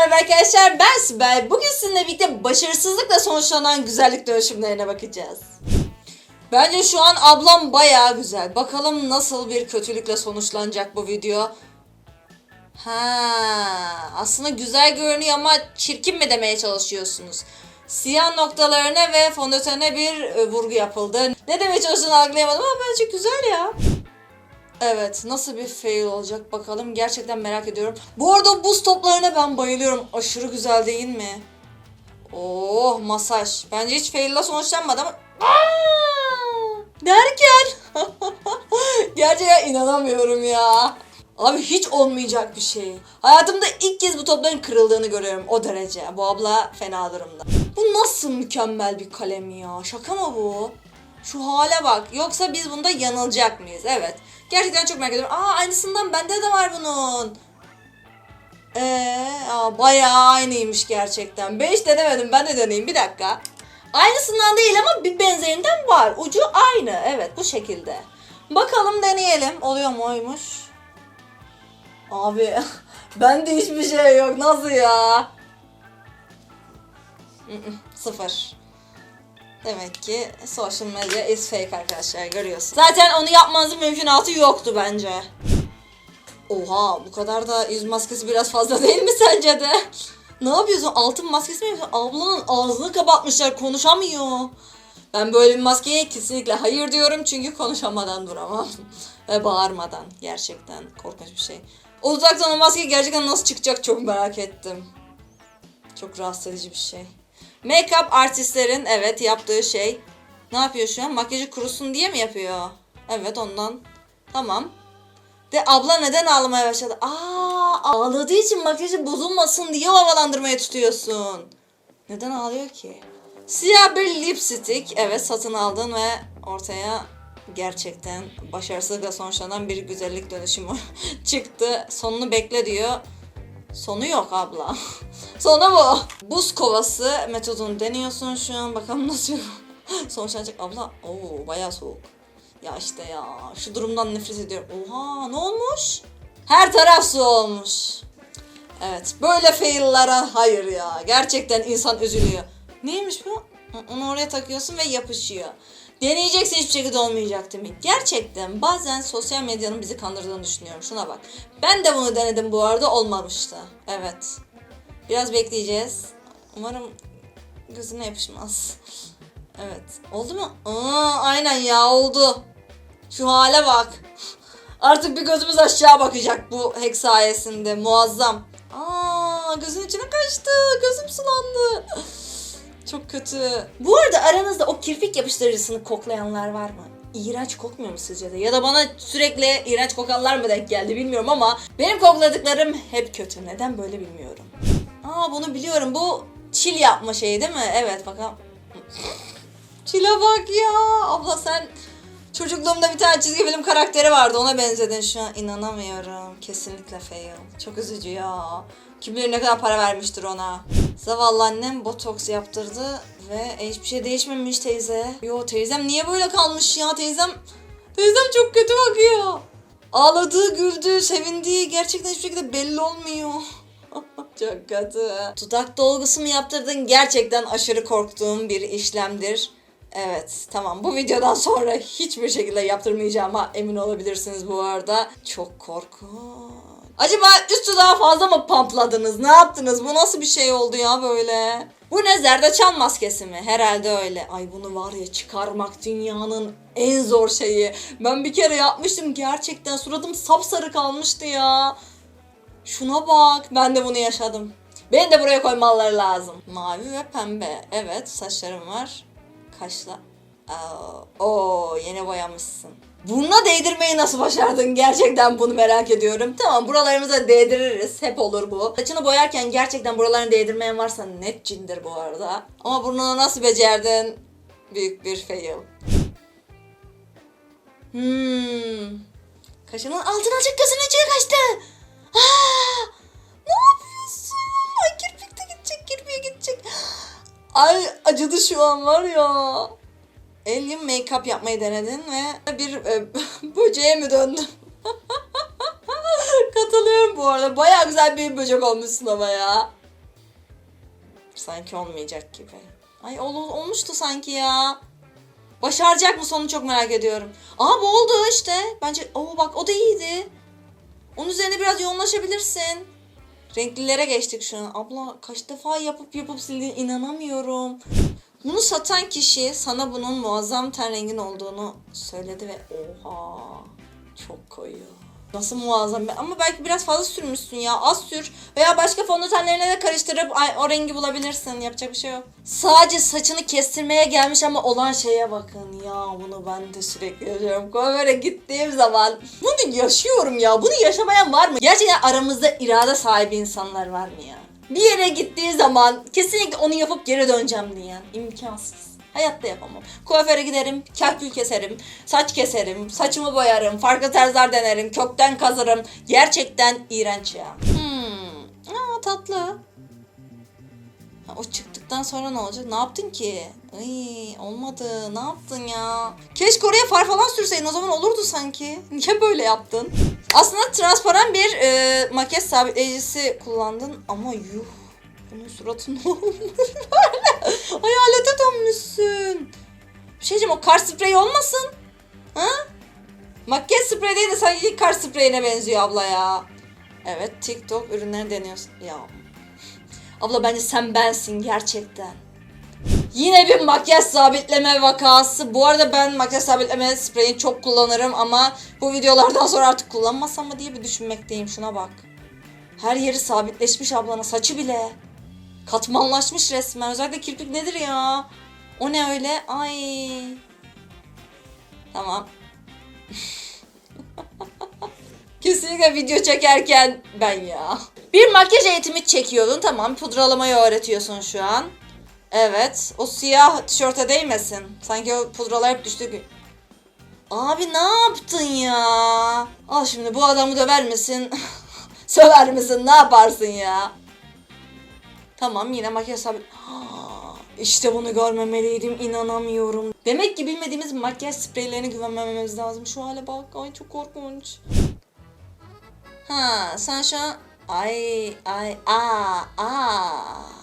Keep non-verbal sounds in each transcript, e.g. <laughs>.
merhaba arkadaşlar ben Sibel. Bugün sizinle birlikte başarısızlıkla sonuçlanan güzellik dönüşümlerine bakacağız. Bence şu an ablam bayağı güzel. Bakalım nasıl bir kötülükle sonuçlanacak bu video. Ha, aslında güzel görünüyor ama çirkin mi demeye çalışıyorsunuz? Siyah noktalarına ve fondötene bir e, vurgu yapıldı. Ne demeye çalıştığını algılayamadım ama bence güzel ya. Evet nasıl bir fail olacak bakalım gerçekten merak ediyorum. Bu arada buz toplarına ben bayılıyorum. Aşırı güzel değil mi? Oh masaj. Bence hiç fail ile sonuçlanmadı ama... Aa! Derken... <laughs> gerçekten inanamıyorum ya. Abi hiç olmayacak bir şey. Hayatımda ilk kez bu topların kırıldığını görüyorum o derece. Bu abla fena durumda. Bu nasıl mükemmel bir kalem ya? Şaka mı bu? Şu hale bak. Yoksa biz bunda yanılacak mıyız? Evet. Gerçekten çok merak ediyorum. Aa aynısından bende de var bunun. Eee bayağı aynıymış gerçekten. Ben hiç denemedim. Ben de deneyeyim. Bir dakika. Aynısından değil ama bir benzerinden var. Ucu aynı. Evet bu şekilde. Bakalım deneyelim. Oluyor mu oymuş? Abi <laughs> bende hiçbir şey yok. Nasıl ya? Sıfır. Demek ki social media is fake arkadaşlar görüyorsun. Zaten onu yapmanızın mümkünatı yoktu bence. Oha bu kadar da yüz maskesi biraz fazla değil mi sence de? Ne yapıyorsun? Altın maskesi mi yapıyorsun? Ablanın ağzını kapatmışlar konuşamıyor. Ben böyle bir maskeye kesinlikle hayır diyorum çünkü konuşamadan duramam. Ve bağırmadan. Gerçekten korkunç bir şey. Uzaktan o maske gerçekten nasıl çıkacak çok merak ettim. Çok rahatsız edici bir şey. Make-up artistlerin evet yaptığı şey. Ne yapıyor şu an? Makyajı kurusun diye mi yapıyor? Evet ondan. Tamam. De abla neden ağlamaya başladı? Aa ağladığı için makyajı bozulmasın diye havalandırmaya tutuyorsun. Neden ağlıyor ki? Siyah bir lipstick. Evet satın aldın ve ortaya gerçekten başarısızlıkla sonuçlanan bir güzellik dönüşümü <laughs> çıktı. Sonunu bekle diyor. Sonu yok abla. <laughs> Sonu bu. Buz kovası metodunu deniyorsun şu an. Bakalım nasıl <laughs> sonuçlanacak. Abla oo bayağı soğuk. Ya işte ya şu durumdan nefret ediyorum. Oha ne olmuş? Her taraf su olmuş. Evet böyle fail'lara hayır ya. Gerçekten insan üzülüyor. Neymiş bu? Onu oraya takıyorsun ve yapışıyor. Deneyeceksin hiçbir şekilde olmayacak demek. Gerçekten bazen sosyal medyanın bizi kandırdığını düşünüyorum. Şuna bak. Ben de bunu denedim bu arada olmamıştı. Evet. Biraz bekleyeceğiz. Umarım gözüne yapışmaz. Evet. Oldu mu? Aa, aynen ya oldu. Şu hale bak. Artık bir gözümüz aşağı bakacak bu hack sayesinde. Muazzam. Aa, gözün içine kaçtı. Gözüm sulandı. Çok kötü. Bu arada aranızda o kirpik yapıştırıcısını koklayanlar var mı? İğrenç kokmuyor mu sizce de? Ya da bana sürekli iğrenç kokanlar mı denk geldi bilmiyorum ama benim kokladıklarım hep kötü. Neden böyle bilmiyorum. Aa bunu biliyorum. Bu çil yapma şeyi değil mi? Evet bakalım. Çile bak ya. Abla sen çocukluğumda bir tane çizgi film karakteri vardı. Ona benzedin şu an. inanamıyorum. Kesinlikle fail. Çok üzücü ya. Kim bilir ne kadar para vermiştir ona. Zavallı annem botoks yaptırdı ve hiçbir şey değişmemiş teyze. Yo teyzem niye böyle kalmış ya teyzem? Teyzem çok kötü bakıyor. Ağladığı, güldüğü, sevindiği gerçekten hiçbir şekilde belli olmuyor. <laughs> çok kötü. Dudak dolgusu mu yaptırdın? Gerçekten aşırı korktuğum bir işlemdir. Evet tamam bu videodan sonra hiçbir şekilde yaptırmayacağıma emin olabilirsiniz bu arada. Çok korkunç. Acaba üst dudağı fazla mı pampladınız? Ne yaptınız? Bu nasıl bir şey oldu ya böyle? Bu ne zerdeçal maskesi mi? Herhalde öyle. Ay bunu var ya çıkarmak dünyanın en zor şeyi. Ben bir kere yapmıştım gerçekten suratım sapsarı kalmıştı ya. Şuna bak. Ben de bunu yaşadım. Beni de buraya koymaları lazım. Mavi ve pembe. Evet saçlarım var. Kaşla. Oo yeni boyamışsın. Bununla değdirmeyi nasıl başardın? Gerçekten bunu merak ediyorum. Tamam buralarımıza değdiririz. Hep olur bu. Saçını boyarken gerçekten buralarını değdirmeyen varsa net cindir bu arada. Ama burnunu nasıl becerdin? Büyük bir fail. Hmm. Kaşının altına açık gözünün içine kaçtı. Aa, ne yapıyorsun? Ay kirpik de gidecek, kirpiğe gidecek. Ay acıdı şu an var ya. Alien make-up yapmayı denedin ve bir e, <laughs> böceğe mi döndün? <laughs> Katılıyorum bu arada. Baya güzel bir böcek olmuşsun ama ya. Sanki olmayacak gibi. Ay ol, olmuştu sanki ya. Başaracak mı sonu çok merak ediyorum. Aha bu oldu işte. Bence o bak o da iyiydi. Onun üzerine biraz yoğunlaşabilirsin. Renklilere geçtik şu an. Abla kaç defa yapıp yapıp sildiğine inanamıyorum. Bunu satan kişi sana bunun muazzam ten rengin olduğunu söyledi ve oha çok koyu. Nasıl muazzam ama belki biraz fazla sürmüşsün ya az sür veya başka fondötenlerine de karıştırıp o rengi bulabilirsin yapacak bir şey yok. Sadece saçını kestirmeye gelmiş ama olan şeye bakın ya bunu ben de sürekli yaşıyorum. Kuaföre gittiğim zaman bunu yaşıyorum ya bunu yaşamayan var mı? Gerçekten aramızda irade sahibi insanlar var mı ya? Bir yere gittiği zaman kesinlikle onu yapıp geri döneceğim diyen imkansız. Hayatta yapamam. Kuaföre giderim, kakül keserim, saç keserim, saçımı boyarım, farklı tarzlar denerim, kökten kazırım. Gerçekten iğrenç ya. Hmm. Aa tatlı. Ha, o çıktıktan sonra ne olacak? Ne yaptın ki? Ay olmadı. Ne yaptın ya? Keşke oraya far falan sürseydin. O zaman olurdu sanki. <laughs> Niye böyle yaptın? Aslında transparan bir e, makyaj sabitleyicisi kullandın ama yuh. Bunun suratı <laughs> ne olmuş böyle? Hayalete dönmüşsün. Bir şey diyeceğim o kar spreyi olmasın? Ha? Makyaj spreyi değil de sanki kar spreyine benziyor abla ya. Evet TikTok ürünleri deniyorsun. Ya Abla bence sen bensin gerçekten. Yine bir makyaj sabitleme vakası. Bu arada ben makyaj sabitleme spreyini çok kullanırım ama bu videolardan sonra artık kullanmasam mı diye bir düşünmekteyim. Şuna bak. Her yeri sabitleşmiş ablanın saçı bile. Katmanlaşmış resmen. Özellikle kirpik nedir ya? O ne öyle? Ay. Tamam. <laughs> Kesinlikle video çekerken ben ya. Bir makyaj eğitimi çekiyordun tamam pudralamayı öğretiyorsun şu an. Evet o siyah tişörte değmesin. Sanki o pudralar hep düştü. Abi ne yaptın ya? Al şimdi bu adamı döver misin? <laughs> Söver misin? Ne yaparsın ya? Tamam yine makyaj sabit. <gasps> İşte bunu görmemeliydim inanamıyorum. Demek ki bilmediğimiz makyaj spreylerine güvenmememiz lazım. Şu hale bak ay çok korkunç. Ha sen şu an ay ay aa aa.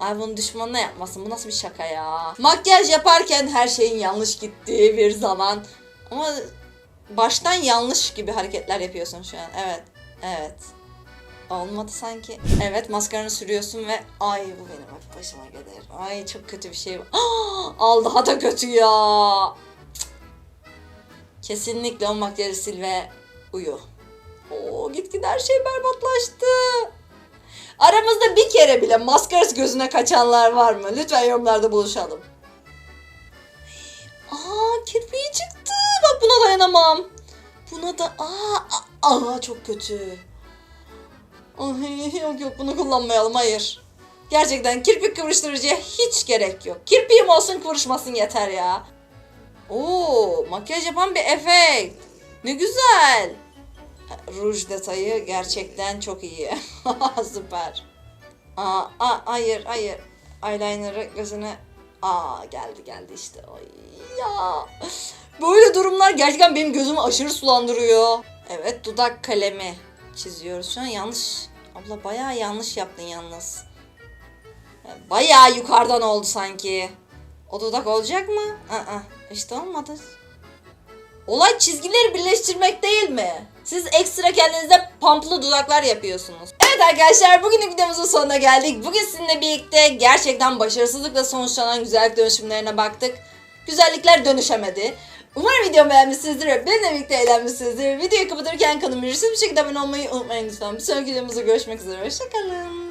Ay bunu düşmanına yapmasın. Bu nasıl bir şaka ya? Makyaj yaparken her şeyin yanlış gittiği bir zaman. Ama baştan yanlış gibi hareketler yapıyorsun şu an. Evet. Evet. Olmadı sanki. Evet maskaranı sürüyorsun ve ay bu benim bak başıma gelir. Ay çok kötü bir şey. <gasps> Al daha da kötü ya. Kesinlikle o makyajı sil ve uyu. Oo gitgide her şey berbatlaştı. Aramızda bir kere bile maskarası gözüne kaçanlar var mı? Lütfen yorumlarda buluşalım. Aa kirpiği çıktı. Bak buna dayanamam. Buna da aa, aa çok kötü. Ay yok yok bunu kullanmayalım hayır. Gerçekten kirpik kıvırıştırıcıya hiç gerek yok. Kirpiğim olsun kıvırışmasın yeter ya. Oo makyaj yapan bir efekt. Ne güzel. Ruj detayı gerçekten çok iyi. <laughs> Süper. Aa, aa, hayır hayır. Eyeliner'ı gözüne... Aa geldi geldi işte. Ay ya. Böyle durumlar gerçekten benim gözümü aşırı sulandırıyor. Evet dudak kalemi çiziyoruz şu an. Yanlış. Abla bayağı yanlış yaptın yalnız. Bayağı yukarıdan oldu sanki. O dudak olacak mı? Aa, işte olmadı. Olay çizgileri birleştirmek değil mi? Siz ekstra kendinize pamplı dudaklar yapıyorsunuz. Evet arkadaşlar bugünün videomuzun sonuna geldik. Bugün sizinle birlikte gerçekten başarısızlıkla sonuçlanan güzellik dönüşümlerine baktık. Güzellikler dönüşemedi. Umarım videomu beğenmişsinizdir ve benimle birlikte eğlenmişsinizdir. Videoyu kapatırken kanalıma ücretsiz bir şekilde abone olmayı unutmayın lütfen. Bir sonraki videomuzda görüşmek üzere. Hoşçakalın.